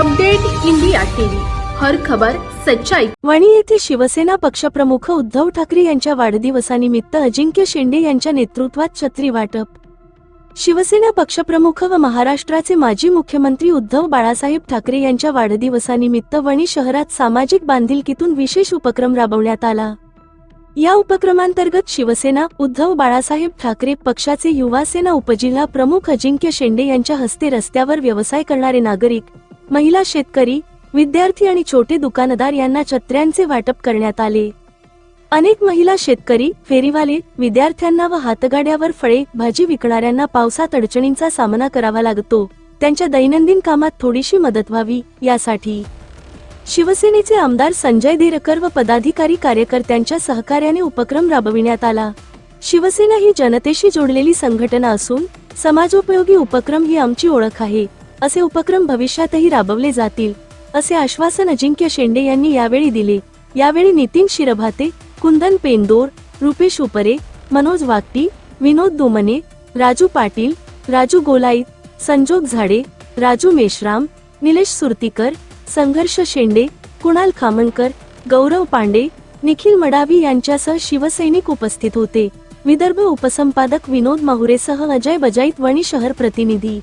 Update India TV. हर खबर सच्चाई. वणी येथे शिवसेना पक्षप्रमुख उद्धव ठाकरे यांच्या वाढदिवसानिमित्त अजिंक्य शेंडे यांच्या नेतृत्वात छत्री वाटप. शिवसेना पक्षप्रमुख व महाराष्ट्राचे माजी मुख्यमंत्री उद्धव बाळासाहेब ठाकरे यांच्या वाढदिवसानिमित्त वणी शहरात सामाजिक बांधिलकीतून विशेष उपक्रम राबवण्यात आला. या उपक्रमांतर्गत शिवसेना उद्धव बाळासाहेब ठाकरे पक्षाचे युवासेना उपजिल्हा प्रमुख अजिंक्य शेंडे यांच्या हस्ते रस्त्यावर व्यवसाय करणारे नागरिक महिला शेतकरी विद्यार्थी आणि छोटे दुकानदार यांना छत्र्यांचे वाटप करण्यात आले. अनेक महिला शेतकरी फेरीवाले विद्यार्थ्यांना व हातगाड्यावर फळे भाजी विकणाऱ्यांना पावसात अडचणींचा सामना करावा लागतो. त्यांच्या दैनंदिन कामात थोडीशी मदत व्हावी यासाठी. शिवसेनेचे आमदार संजय देरकर व पदाधिकारी कार्यकर्त्यांच्या सहकार्याने उपक्रम राबविण्यात आला. शिवसेना ही जनतेशी जोडलेली संघटना असून समाजोपयोगी उपक्रम ही आमची ओळख आहे. असे उपक्रम भविष्यातही राबवले जातील असे आश्वासन अजिंक्य शेंडे यांनी यावेळी दिले. यावेळी नितीन शिरभाते कुंदन पेंदोर रुपेश उपरे मनोज वागटी विनोद दोमने राजू पाटील राजू गोलाईत संजोग झाडे राजू मेश्राम निलेश सुरतीकर संघर्ष शेंडे कुणाल खामणकर गौरव पांडे निखिल मडावी यांच्यासह शिवसैनिक उपस्थित होते. विदर्भ उपसंपादक विनोद माहुरेसह अजय बजाईत वणी शहर प्रतिनिधी.